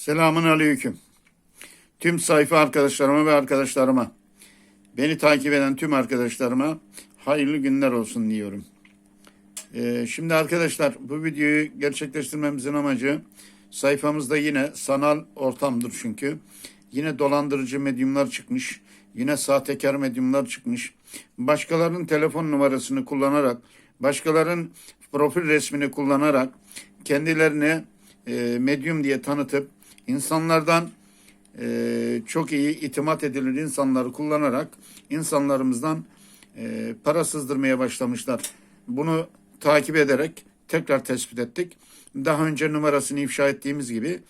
Selamun aleyküm. Tüm sayfa arkadaşlarıma ve arkadaşlarıma, beni takip eden tüm arkadaşlarıma hayırlı günler olsun diyorum. Ee, şimdi arkadaşlar bu videoyu gerçekleştirmemizin amacı sayfamızda yine sanal ortamdır çünkü. Yine dolandırıcı medyumlar çıkmış. Yine sahtekar medyumlar çıkmış. Başkalarının telefon numarasını kullanarak, başkalarının profil resmini kullanarak kendilerini e, medyum diye tanıtıp insanlardan e, çok iyi itimat edilir insanları kullanarak insanlarımızdan e, para sızdırmaya başlamışlar. Bunu takip ederek tekrar tespit ettik. Daha önce numarasını ifşa ettiğimiz gibi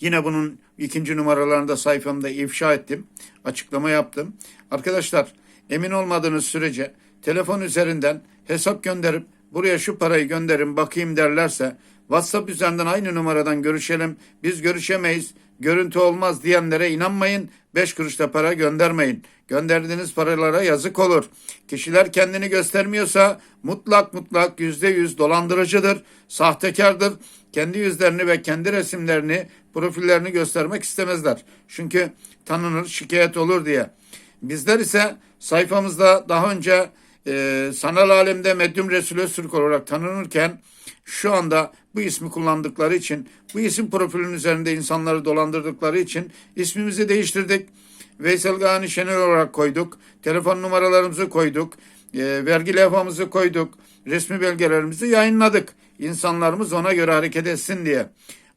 Yine bunun ikinci numaralarını da sayfamda ifşa ettim. Açıklama yaptım. Arkadaşlar emin olmadığınız sürece telefon üzerinden hesap gönderip buraya şu parayı gönderin bakayım derlerse WhatsApp üzerinden aynı numaradan görüşelim. Biz görüşemeyiz. Görüntü olmaz diyenlere inanmayın. 5 kuruşta para göndermeyin. Gönderdiğiniz paralara yazık olur. Kişiler kendini göstermiyorsa mutlak mutlak yüzde yüz dolandırıcıdır, sahtekardır. Kendi yüzlerini ve kendi resimlerini, profillerini göstermek istemezler. Çünkü tanınır, şikayet olur diye. Bizler ise sayfamızda daha önce e, sanal alemde Medyum Resul Öztürk olarak tanınırken şu anda bu ismi kullandıkları için, bu isim profilinin üzerinde insanları dolandırdıkları için ismimizi değiştirdik. Veysel Gani Şener olarak koyduk. Telefon numaralarımızı koyduk. E, vergi levhamızı koyduk. Resmi belgelerimizi yayınladık. İnsanlarımız ona göre hareket etsin diye.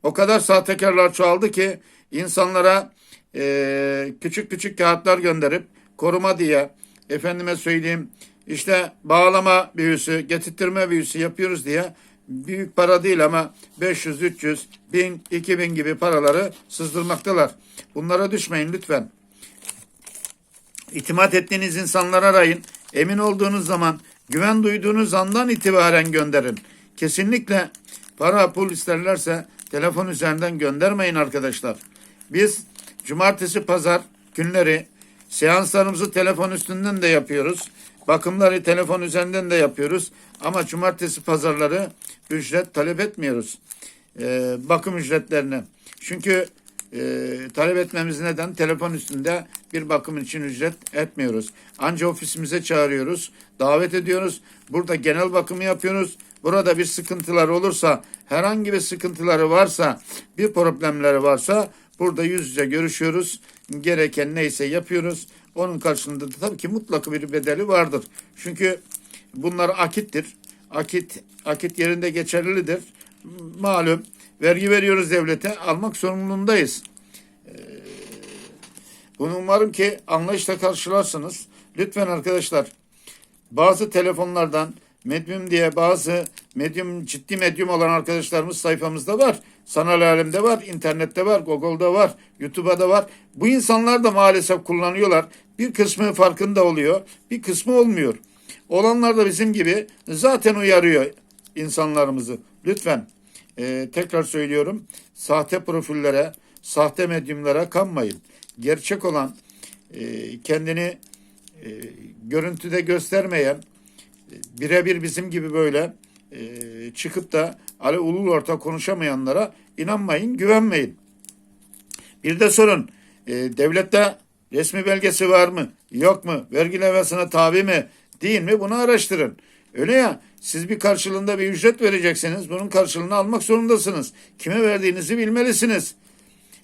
O kadar sahtekarlar çoğaldı ki insanlara e, küçük küçük kağıtlar gönderip koruma diye efendime söyleyeyim işte bağlama büyüsü, getirttirme büyüsü yapıyoruz diye büyük para değil ama 500, 300, 1000, 2000 gibi paraları sızdırmaktalar. Bunlara düşmeyin lütfen. İtimat ettiğiniz insanları arayın. Emin olduğunuz zaman, güven duyduğunuz andan itibaren gönderin. Kesinlikle para pul isterlerse telefon üzerinden göndermeyin arkadaşlar. Biz cumartesi pazar günleri seanslarımızı telefon üstünden de yapıyoruz. Bakımları telefon üzerinden de yapıyoruz. Ama cumartesi pazarları ücret talep etmiyoruz. Ee, bakım ücretlerini. Çünkü e, talep etmemiz neden? Telefon üstünde bir bakım için ücret etmiyoruz. Anca ofisimize çağırıyoruz, davet ediyoruz. Burada genel bakımı yapıyoruz. Burada bir sıkıntılar olursa, herhangi bir sıkıntıları varsa, bir problemleri varsa burada yüz yüze görüşüyoruz. Gereken neyse yapıyoruz. Onun karşılığında da tabii ki mutlaka bir bedeli vardır. Çünkü bunlar akittir. Akit akit yerinde geçerlidir. Malum vergi veriyoruz devlete, almak sorumluluğundayız. Ee, bunu umarım ki anlayışla karşılarsınız. Lütfen arkadaşlar bazı telefonlardan medyum diye bazı medyum ciddi medyum olan arkadaşlarımız sayfamızda var. Sanal alemde var, internette var, Google'da var, YouTube'da da var. Bu insanlar da maalesef kullanıyorlar. Bir kısmı farkında oluyor, bir kısmı olmuyor. Olanlar da bizim gibi zaten uyarıyor insanlarımızı. Lütfen e, tekrar söylüyorum. Sahte profillere, sahte medyumlara kanmayın. Gerçek olan e, kendini e, görüntüde göstermeyen birebir bizim gibi böyle e, çıkıp da Ali Ulul orta konuşamayanlara inanmayın, güvenmeyin. Bir de sorun. E, devlette resmi belgesi var mı? Yok mu? Vergi levhasına tabi mi? Değil mi? Bunu araştırın. Öyle ya siz bir karşılığında bir ücret vereceksiniz. Bunun karşılığını almak zorundasınız. Kime verdiğinizi bilmelisiniz.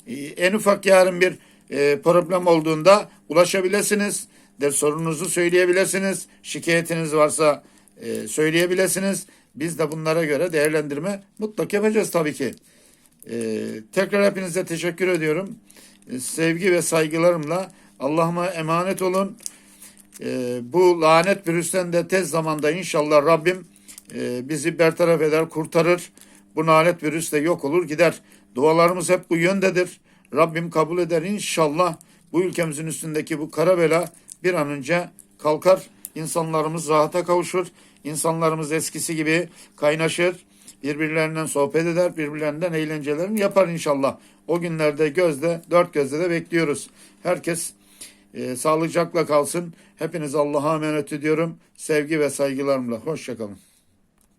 E, en ufak yarın bir e, problem olduğunda ulaşabilirsiniz. De sorununuzu söyleyebilirsiniz. Şikayetiniz varsa e, söyleyebilirsiniz. Biz de bunlara göre değerlendirme mutlak yapacağız tabii ki. E, tekrar hepinize teşekkür ediyorum. E, sevgi ve saygılarımla Allah'ıma emanet olun. E, bu lanet virüsten de tez zamanda inşallah Rabbim e, bizi bertaraf eder, kurtarır. Bu lanet virüs de yok olur gider. Dualarımız hep bu yöndedir. Rabbim kabul eder inşallah bu ülkemizin üstündeki bu kara bela bir an önce kalkar. İnsanlarımız rahata kavuşur. İnsanlarımız eskisi gibi kaynaşır. Birbirlerinden sohbet eder. Birbirlerinden eğlencelerini yapar inşallah. O günlerde gözde, dört gözle de bekliyoruz. Herkes e, sağlıcakla kalsın. Hepiniz Allah'a emanet ediyorum. Sevgi ve saygılarımla. Hoşçakalın.